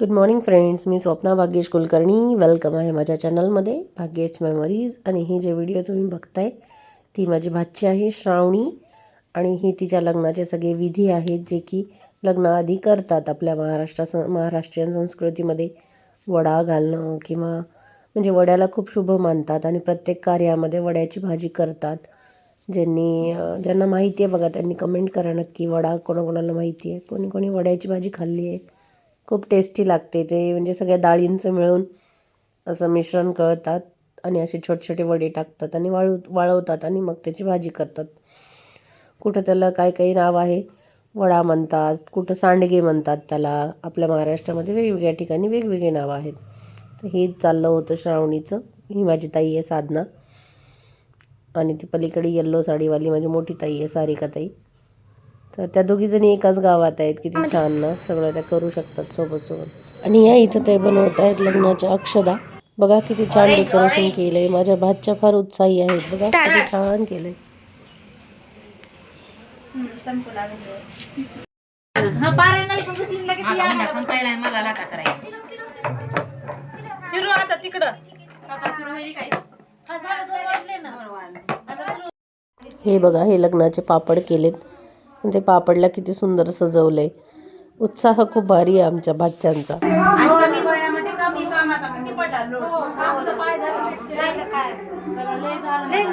Good morning friends मी Swapna Bhagyesh Kulkarni. Welcome आहे माझ्या चॅनलमध्ये भाग्येश मेमरीज आणि ही जे व्हिडिओ तुम्ही बघताय ती माझी भाची आहे श्रावणी. आणि ही तिच्या लग्नाचे सगळे विधी आहेत जे की लग्नाआधी करतात आपल्या महाराष्ट्रा सं महाराष्ट्रीयन संस्कृतीमध्ये. वडा घालणं किंवा म्हणजे वड्याला खूप शुभ मानतात आणि प्रत्येक कार्यामध्ये वड्याची भाजी करतात. ज्यांनी ज्यांना माहिती आहे बघा त्यांनी कमेंट करा नक्की. वडा कोणाकोणाला माहिती आहे? कोणी कोणी वड्याची भाजी खाल्ली आहे? खूप टेस्टी लागते ते. म्हणजे सगळ्या डाळींचं मिळून असं मिश्रण करतात आणि असे छोटे छोटे वडे टाकतात आणि वाळू वाळवतात आणि मग त्याची भाजी करतात. कुठं त्याला काही काही नाव आहे वडा म्हणतात कुठं सांडगे म्हणतात त्याला. आपल्या महाराष्ट्रामध्ये वेगवेगळ्या ठिकाणी वेगवेगळे नावं आहेत. तर हे चाललं होतं श्रावणीचं. ही माझी ताई आहे साधना. आणि ती पलीकडे येल्लो साडीवाली माझी मोठी ताई आहे सारिका ताई. तर त्या दोघीजणी एकाच गावात आहेत किती छान ना. सगळं त्या करू शकतात सोबत सोबत. आणि या इथं ते बनवत आहेत लग्नाच्या अक्षदा. बघा किती छान डेकोरेशन केलंय. माझ्या भाच्या फार उत्साही आहेत. बघा किती छान केलंय. हे बघा हे लग्नाचे पापड केलेत. ते पापडला किती सुंदर सजवलंय. उत्साह खूप भारी आहे आमच्या भाच्यांचा. झालं सगळं लय झालं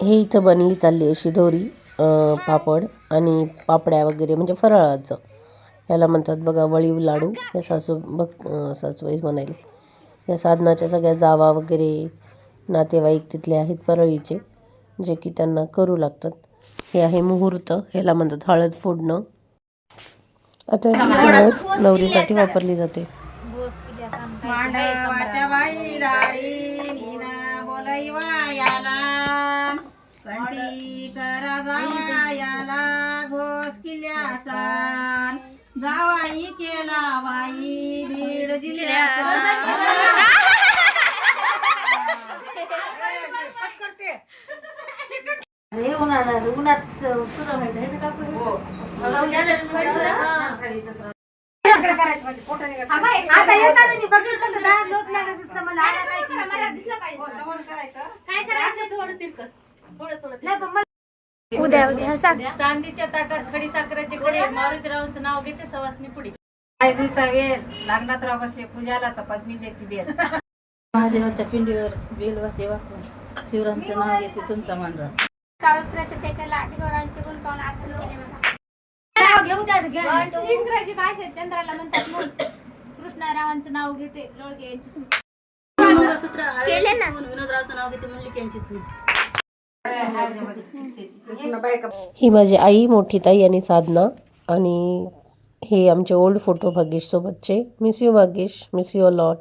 हे इथं बनली चालली अशी दोरी पापड आणि पापड्या वगैरे म्हणजे फराळाचं. याला म्हणतात बघा वळीव लाडू. या सासू बघ सासूबाईच म्हणाले. या साधनाच्या सगळ्या जावा वगैरे नातेवाईक तिथले आहेत परळीचे जे की त्यांना करू लागतात. हे आहे मुहूर्त. ह्याला म्हणतात हळद फोडणं. आता हळद नवरीसाठी वापरली जाते. जावाई केला बाई बीड जिल्ह्याचा. हे उन्हाळ्यात उन्हात सुरू व्हायचं हे. का आता येताना मी बघितलं तर डाळ लोट लागत दिसलं मला आता काय करायचं? काय करायचं? थोडं तिरकस. थोडं थोडं नाही पण मला उद्या उद्या सांग. चांदीच्या ताटात खडी साखरेचे कडे मारुतीरावांचं नाव घेते सवासनी पुढे. आयजूचा वेळ लग्नात बसले पूजाला तर पत्नी देते बेल. महादेवाच्या पिंडीवर बेल वाहते वाकून. शिवरामचं नाव घेते तुमचा मानरा आठवण केले मला इंग्रजी भाषेत चंद्राला म्हणतात मूल. कृष्णारावांचं नाव घेते लोळके यांची सूट केले ना. विनोदरावचं नाव घेते यांची सूट ही माझी आई मोठी ताई आणि साधना. आणि हे आमचे ओल्ड फोटो भाग्येश सोबतचे. Miss you Bhagyesh miss you lot